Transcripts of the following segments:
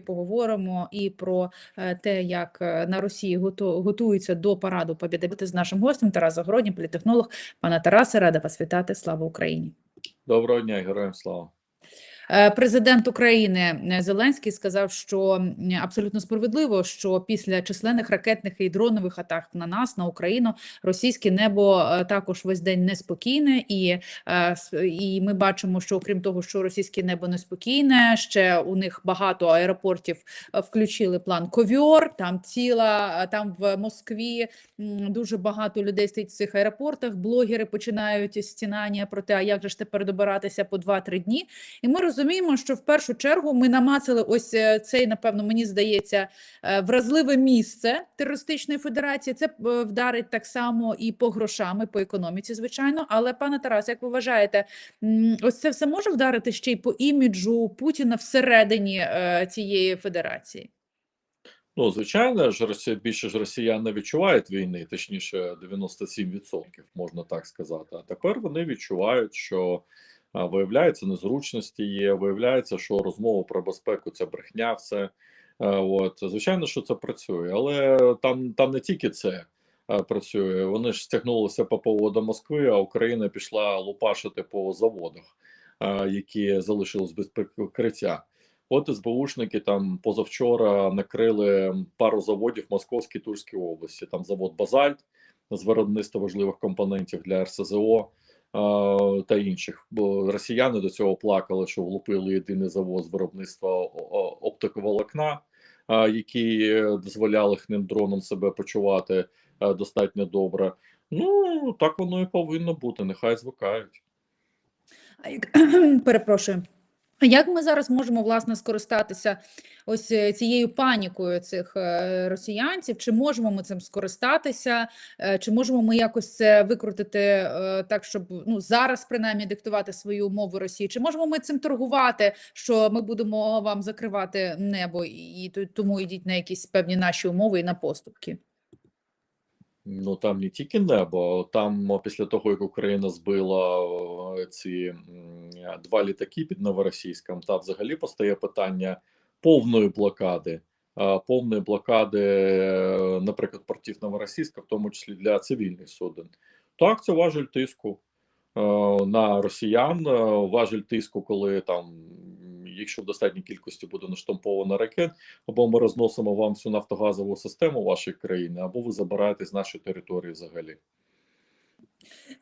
Поговоримо і про е, те, як е, на Росії готуються до параду Побєди з нашим гостем Тарас Загородній, політехнолог. Пана Тарасе, рада вас вітати. Слава Україні. Доброго дня, героям слава. Е, Президент України е, Зеленський сказав, що абсолютно справедливо, що після численних ракетних і дронових атак на нас, на Україну, російське небо е, також весь день неспокійне, і, і ми бачимо, що окрім того, що російське небо неспокійне, ще у них багато аеропортів включили план ковьор. Там ціла там в Москві дуже багато людей стоїть в цих аеропортах. Блогери починають стінання про те, а як же ж тепер добиратися по 2-3 дні. І ми розуміємо, що в першу чергу ми намацали ось е, цей, напевно, мені здається, е, вразливе місце терористичної федерації. Це е, вдарить так само і по грошам, і по економіці, звичайно. Але пане Тарас, як ви вважаєте, ось це все може вдарити ще й по іміджу Путіна всередині цієї федерації? Ну, звичайно ж, Росія, більше ж росіян не відчувають війни, точніше, 97%, можна так сказати. А тепер вони відчувають, що виявляється, незручності є, виявляється, що розмова про безпеку це брехня, все. От, звичайно, що це працює, але там, там не тільки це працює. Вони ж стягнулися по поводу Москви, а Україна пішла лупашити по заводах, які залишились без прикриття. От СБУшники там позавчора накрили пару заводів Московській Тульській області. Там завод Базальт з виробництва важливих компонентів для РСЗО та інших. Бо росіяни до цього плакали, що влупили єдиний завод з виробництва оптиковолокна, які дозволяли е, дозволяв їхнім дронам себе почувати е, достатньо добре. Ну так воно і повинно бути. Нехай звикають. Перепрошую. Як ми зараз можемо власне скористатися ось е, цією панікою цих е, росіянців? Чи можемо ми цим скористатися? Е, Чи можемо ми якось це викрутити так, щоб ну зараз принаймні диктувати свої умови Росії? Чи можемо ми цим торгувати? Що ми будемо вам закривати небо, і тому йдіть на якісь певні наші умови і на поступки? Ну там не тільки небо, там після того, як Україна збила ці два літаки під Новоросійськом, та взагалі постає питання повної блокади, повної блокади, е, наприклад, портів Новоросійська, в тому числі для цивільних суден. Так, це важель тиску е, на росіян, е, важель тиску, коли там, якщо в достатній кількості буде наштамповано ракет, або ми розносимо вам всю нафтогазову систему вашої країни, або ви забираєте з нашої території взагалі.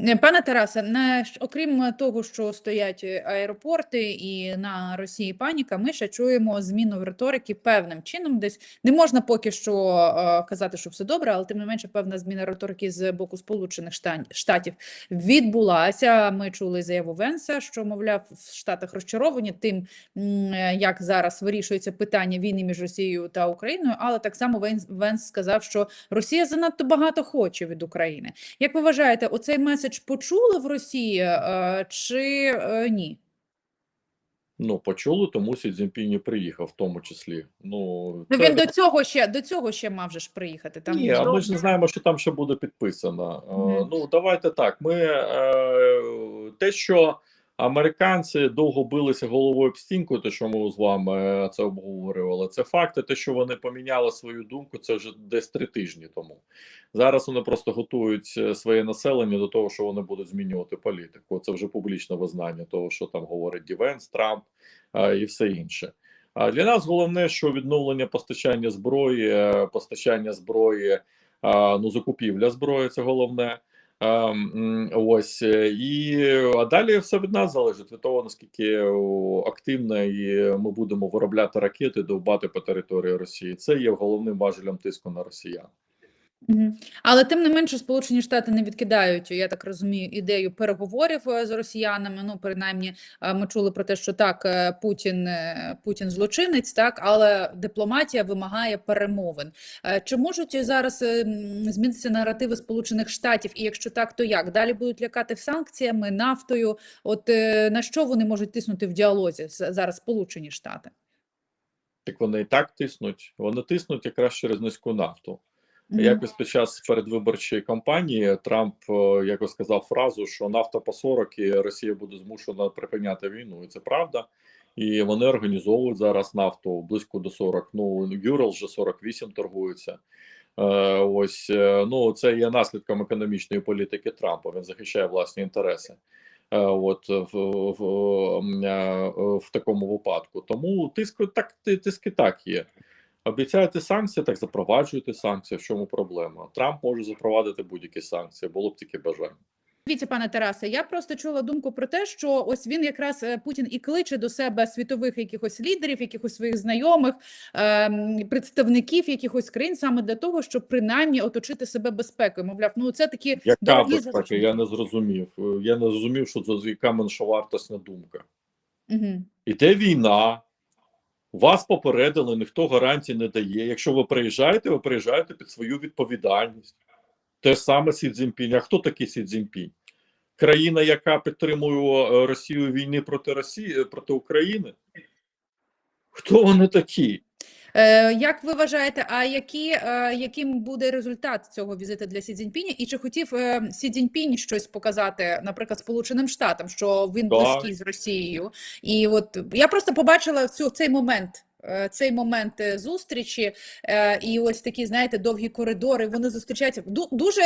Е, Пане Тарасе, ж- окрім того, що стоять е, аеропорти і на Росії паніка, ми ще чуємо зміну в риторики певним чином. Десь не можна поки що е, казати, що все добре, але тим не менше певна зміна риторики з боку Сполучених Штатів відбулася. Ми чули заяву Венса, що мовляв в Штатах розчаровані тим, е, як зараз вирішується питання війни між Росією та Україною. Але так само Венс, сказав, що Росія занадто багато хоче від України. Як ви вважаєте, оцей меседж почули в Росії е, чи е, ні? Ну, почули, тому Сі Цзіньпінь і приїхав, в тому числі. Ну, Ну це- він до цього ще до цього ще мав же ж приїхати. Там Ні, а ми ж не знаємо, що там ще буде підписано. Mm. Ну, давайте так. Ми те, що американці довго билися головою об стінку, те, що ми з вами е, це обговорювали, це факти. Те, що вони поміняли свою думку, це вже десь три тижні тому. Зараз вони просто готують е, своє населення до того, що вони будуть змінювати політику. Це вже публічне визнання того, що там говорить Дівенс, Трамп е, і все інше. А для нас головне, що відновлення постачання зброї, постачання зброї, а, ну закупівля зброї це головне. Ось е, і а далі все від нас залежить від того, наскільки активно і ми будемо виробляти ракети, довбати по території Росії. Це є головним важелем тиску на росіян. Але тим не менше, Сполучені Штати не відкидають, я так розумію, ідею переговорів е, з росіянами. Ну, принаймні, е, ми чули про те, що так, е, Путін Путін злочинець, так, але дипломатія вимагає перемовин. Чи можуть зараз змінитися наративи Сполучених Штатів? І якщо так, то як далі будуть лякати санкціями, нафтою? От на що вони можуть тиснути в діалозі зараз Сполучені Штати? Так вони і так тиснуть. Вони тиснуть якраз через низьку нафту. Якось під час передвиборчої кампанії Трамп е, якось сказав фразу, що нафта по 40 і Росія буде змушена припиняти війну. І це правда. і вони організовують зараз нафту близько до 40. Ну Юрал вже 48 торгується. Е, ось е, ну це є наслідком економічної політики Трампа. Він захищає власні інтереси. От в, в, е, в такому випадку. Тому тиск так ти- тиски так є. Обіцяєте санкції, так запроваджуйте санкції. В чому проблема? Трамп може запровадити будь-які санкції, було б тільки бажання. Дивіться, пане Тарасе, я просто чула думку про те, що ось він якраз е, Путін і кличе до себе світових якихось лідерів, якихось своїх знайомих, ем, представників якихось країн саме для того, щоб принаймні оточити себе безпекою. Мовляв, ну це такі Яка дорогі безпека? Я не зрозумів. Е, Я не зрозумів, що це яка меншовартісна думка. Угу. Іде війна, вас попередили, ніхто гарантій не дає. Якщо ви приїжджаєте, ви приїжджаєте під свою відповідальність. Те саме Сі Цзіньпінь. А хто такий Сі Цзіньпінь? Країна, яка підтримує е, Росію війни проти Росії проти України? Хто вони такі? Е, як ви вважаєте, а які, е, яким буде результат цього візиту для Сі Цзіньпіня? І чи хотів е, Сі Цзіньпінь щось показати, наприклад, Сполученим Штатам, що він близький з Росією? І от я просто побачила цю цей момент. Е, Цей момент е, зустрічі е, і ось такі, знаєте, довгі коридори. Вони зустрічаються Ду- дуже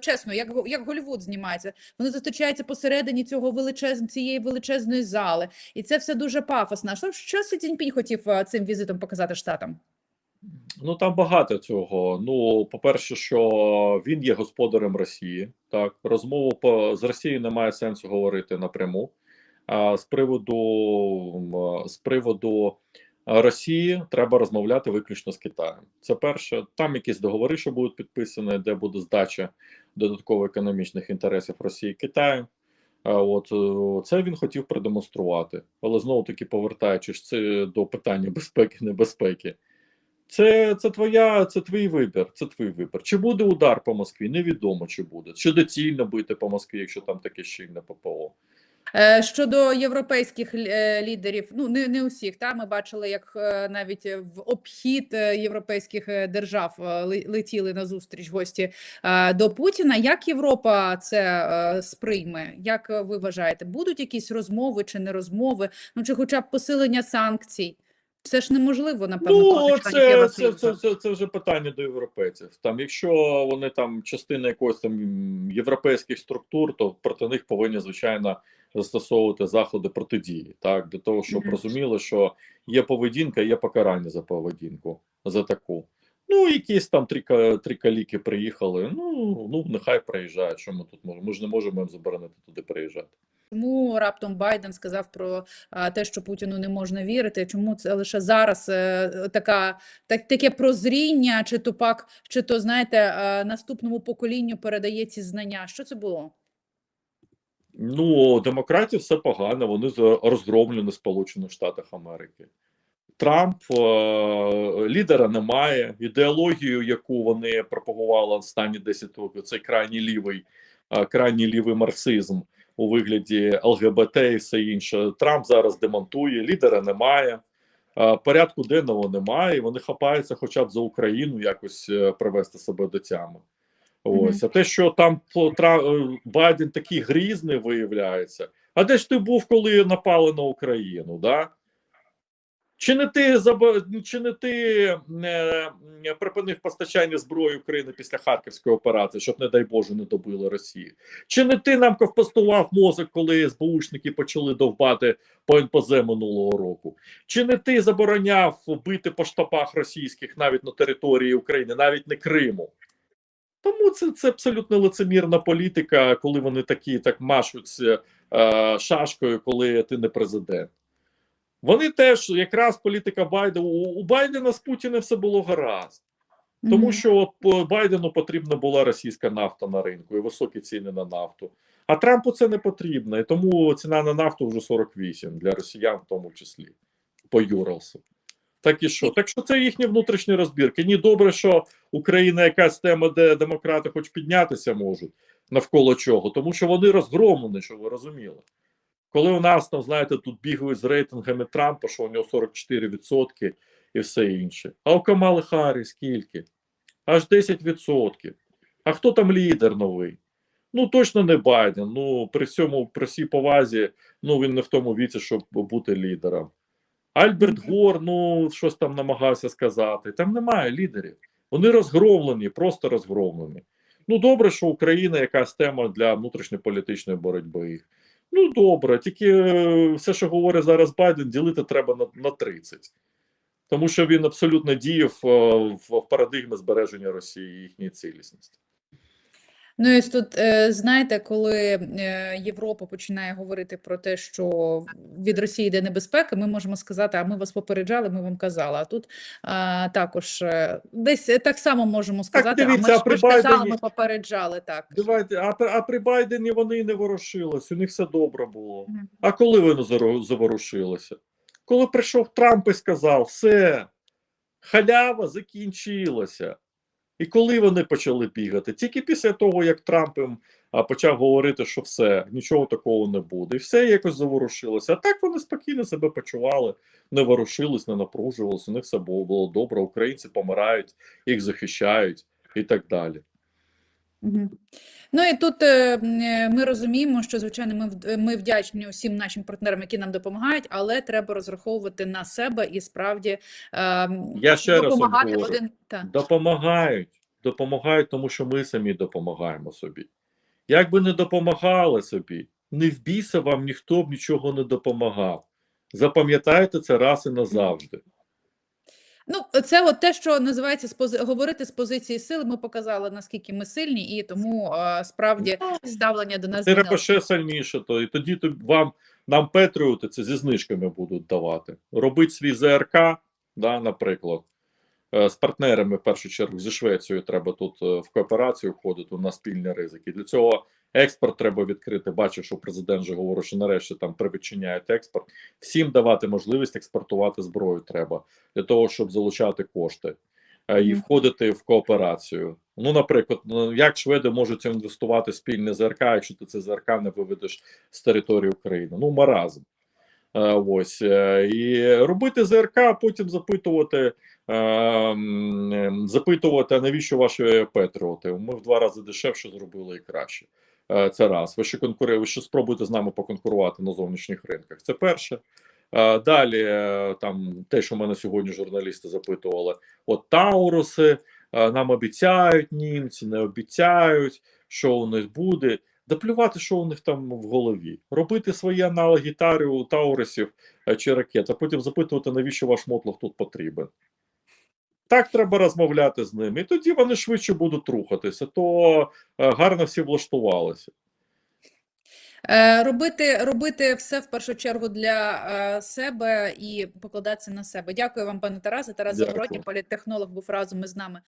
чесно, як як Голлівуд знімається. Вони зустрічаються посередині цього величез... цієї величезної зали, і це все дуже пафосно. Що, що Сі Цзіньпінь хотів цим візитом показати штатам? Ну там багато цього. Ну, по-перше, що він є господарем Росії. Так, розмову по з Росією немає сенсу говорити напряму. А з приводу з приводу Росії треба розмовляти виключно з Китаєм. Це перше. Там якісь договори, що будуть підписані, де буде здача додатково економічних інтересів Росії Китаю. От е, це він хотів продемонструвати, але знову таки повертаючись це до питання безпеки, небезпеки. Це, це твоя, це твій вибір. Це твій вибір. Чи буде удар по Москві? Невідомо, чи буде. Чи доцільно бити по Москві, якщо там таке щільне ППО. Е, Щодо європейських е, лідерів, ну не, не усіх, та ми бачили, як е, навіть в обхід європейських держав ли- летіли на зустріч гості до Путіна. Як Європа це сприйме? Як ви вважаєте, будуть якісь розмови чи не розмови? Ну чи хоча б посилення санкцій? Це ж неможливо, напевно, Ну, це, це, це, це, це вже питання до європейців. Там, якщо вони там частина якогось там європейських структур, то проти них повинні, звичайно, застосовувати заходи протидії, так, для того, щоб Мгм. розуміли, що є поведінка, є покарання за поведінку, за таку. Ну, якісь там три, три каліки приїхали. Ну, ну нехай приїжджають. Що ми тут можемо? Ми ж не можемо їм заборонити туди приїжджати. Чому раптом Байден сказав про те, що Путіну не можна вірити? Чому це лише зараз е, така так, таке прозріння, чи то пак, чи то знаєте, наступному поколінню передає ці знання? Що це було? Ну, демократів все погано, вони розгромлені Сполучених Штатах Америки. Трамп е, лідера немає. Ідеологію, яку вони пропагували останні 10 років, це крайній лівий, е, крайній лівий марксизм у вигляді ЛГБТ і все інше. Трамп зараз демонтує, лідера немає. е, Порядку денного немає. Вони хапаються хоча б за Україну якось привести себе до тями. Ось, а те, що там е, Байден такий грізний виявляється. А де ж ти був, коли напали на Україну? Да? Чи не ти чи не ти е, е, припинив постачання зброї України після Харківської операції, щоб, не дай Боже, не добили Росію? Чи не ти нам ковпастував мозок, коли СБУшники почали довбати по НПЗ минулого року? Чи не ти забороняв бити по штабах російських навіть на території України, навіть не Криму? Тому це, це абсолютно лицемірна політика, коли вони такі так машуться е, шашкою, коли ти не президент. Вони теж якраз політика Байдена у, у Байдена з Путіним все було гаразд, тому що от Байдену потрібна була російська нафта на ринку і високі ціни на нафту. А Трампу це не потрібно, і тому ціна на нафту вже 48 для росіян, в тому числі по Юралсу. Так і що? Так що це їхні внутрішні розбірки. Ні, добре, що Україна якась тема, де демократи хоч піднятися можуть навколо чого, тому що вони розгромлені, що ви розуміли. Коли у нас там, знаєте, тут бігають з рейтингами Трампа, що у нього 44% і все інше. А у Камали Харрі скільки? Аж 10%. А хто там лідер новий? Ну точно не Байден. Ну при всьому, при всій повазі, ну він не в тому віці, щоб бути лідером. Альберт. Гор, ну щось там намагався сказати. Там немає лідерів. Вони розгромлені, просто розгромлені. Ну, добре, що Україна якась тема для внутрішньополітичної боротьби. Ну, добре, тільки е, все, що говорить зараз Байден, ділити треба на, на 30. Тому що він абсолютно діяв е, в, в парадигмі збереження Росії і їхньої цілісності. Ну і тут, е, знаєте, коли е, Європа починає говорити про те, що від Росії йде небезпека, ми можемо сказати, а ми вас попереджали, ми вам казали. А тут а, також е, десь так само можемо сказати, а дивіться, ми а ж, при ми ж казали, ми попереджали так. Давайте, а, а при Байдені вони не ворушились, у них все добре було. А коли вони заро- заворушилися? Коли прийшов Трамп і сказав, все, халява закінчилася. І коли вони почали бігати? Тільки після того, як Трамп їм почав говорити, що все, нічого такого не буде. І все якось заворушилося. А так вони спокійно себе почували, не ворушились, не напружувалися, у них все було, добре. Українці помирають, їх захищають і так далі. Ну і тут е, е, ми розуміємо, що звичайно ми ми вдячні усім нашим партнерам, які нам допомагають, але треба розраховувати на себе і справді ем, Я ще допомагати говорю. один та Допомагають. Допомагають, тому що ми самі допомагаємо собі. Як би не допомагали собі, не в біса вам ніхто б нічого не допомагав. Запам'ятайте це раз і назавжди. Ну, це от те, що називається спози... говорити з позиції сили. Ми показали наскільки ми сильні, і тому справді ставлення до нас Треба ще сильніше, то і тоді то вам нам Петріоти це зі знижками будуть давати. Робить свій ЗРК, да, наприклад, з партнерами, в першу чергу, зі Швецією треба тут е, в кооперацію входити на спільні ризики. Для цього експорт треба відкрити. Бачу, що президент вже говорить, що нарешті там привідчиняють експорт. Всім давати можливість експортувати зброю треба для того, щоб залучати кошти е, і входити в кооперацію. Ну, наприклад, ну, як шведи можуть інвестувати спільне ЗРК, якщо ти це ЗРК не виведеш з території України? Ну, маразм. Е, Ось е, і робити ЗРК, а потім запитувати, е, запитувати, навіщо ваші Петріоти? Ми в два рази дешевше зробили і краще. Це раз. Ви ще конкури... ви ще спробуєте з нами поконкурувати на зовнішніх ринках. Це перше. Далі, там те, що мене сьогодні журналісти запитували: от Тауруси нам обіцяють німці, не обіцяють, що у них буде. Да плювати, що у них там в голові. Робити свої аналоги тарю, Таурусів е, чи ракет, а потім запитувати, навіщо ваш мотлох тут потрібен. Так треба розмовляти з ними. І тоді вони швидше будуть рухатися, то е, гарно всі влаштувалися. Е, Робити, робити все в першу чергу для себе і покладатися на себе. Дякую вам, пане Тарасе. Тарас Дякую. Загородній, політтехнолог, був разом із нами.